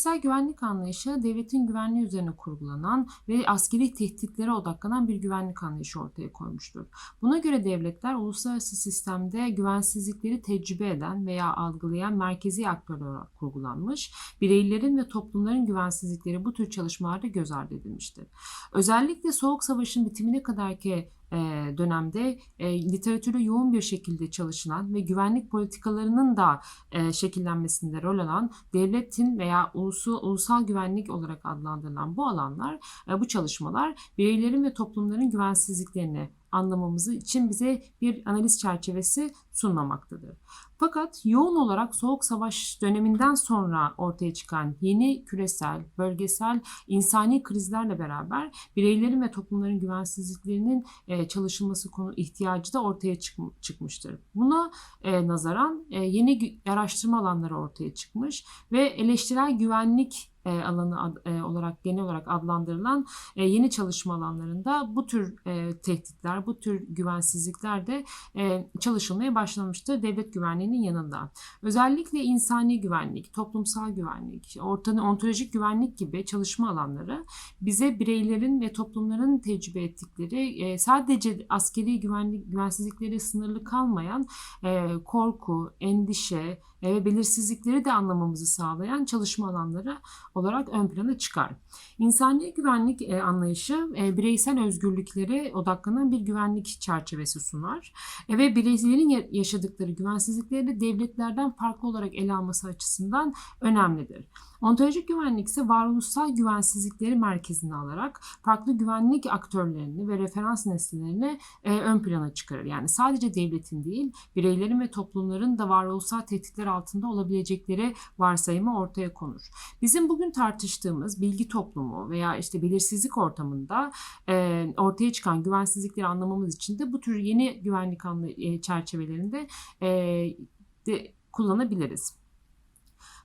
Geleneksel güvenlik anlayışı devletin güvenliği üzerine kurgulanan ve askeri tehditlere odaklanan bir güvenlik anlayışı ortaya koymuştur. Buna göre devletler uluslararası sistemde güvensizlikleri tecrübe eden veya algılayan merkezi aktör olarak kurgulanmış, bireylerin ve toplumların güvensizlikleri bu tür çalışmalarda göz ardı edilmiştir. Özellikle Soğuk Savaş'ın bitimine kadarki dönemde e, literatürde yoğun bir şekilde çalışılan ve güvenlik politikalarının da e, şekillenmesinde rol alan devletin veya ulusu, ulusal güvenlik olarak adlandırılan bu alanlar, e, bu çalışmalar bireylerin ve toplumların güvensizliklerini anlamamızı için bize bir analiz çerçevesi sunmamaktadır. Fakat yoğun olarak Soğuk Savaş döneminden sonra ortaya çıkan yeni küresel, bölgesel, insani krizlerle beraber bireylerin ve toplumların güvensizliklerinin e, çalışılması konu ihtiyacı da ortaya çık- çıkmıştır. Buna e, nazaran e, yeni araştırma alanları ortaya çıkmış ve eleştirel güvenlik e, alanı ad- e, olarak genel olarak adlandırılan e, yeni çalışma alanlarında bu tür e, tehditler, bu tür güvensizlikler de e, çalışılmaya başlamıştır devlet güvenliğinin yanında. Özellikle insani güvenlik, toplumsal güvenlik, ortanı ontolojik güvenlik gibi çalışma alanları bize bireylerin ve toplumların tecrübe ettikleri e, sadece askeri güvenlik güvensizlikleri sınırlı kalmayan e, korku, endişe e, ve belirsizlikleri de anlamamızı sağlayan çalışma alanları olarak ön plana çıkar. İnsani güvenlik e, anlayışı e, bireysel özgürlüklere odaklanan bir güvenlik çerçevesi sunar e, ve bireylerin ya- yaşadıkları güvensizlikleri de devletlerden farklı olarak ele alması açısından önemlidir. Ontolojik güvenlik ise varoluşsal güvensizlikleri merkezine alarak farklı güvenlik aktörlerini ve referans nesnelerini e, ön plana çıkarır. Yani sadece devletin değil, bireylerin ve toplumların da varoluşsal tehditler altında olabilecekleri varsayımı ortaya konur. Bizim bugün tartıştığımız bilgi toplumu veya işte belirsizlik ortamında e, ortaya çıkan güvensizlikleri anlamamız için de bu tür yeni güvenlik anlay- e, çerçevelerinde e, de kullanabiliriz.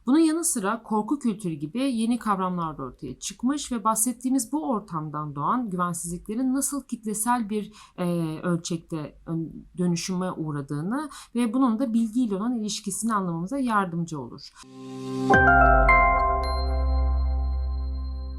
Bunun yanı sıra korku kültürü gibi yeni kavramlar da ortaya çıkmış ve bahsettiğimiz bu ortamdan doğan güvensizliklerin nasıl kitlesel bir e, ölçekte ön- dönüşüme uğradığını ve bunun da bilgiyle olan ilişkisini anlamamıza yardımcı olur.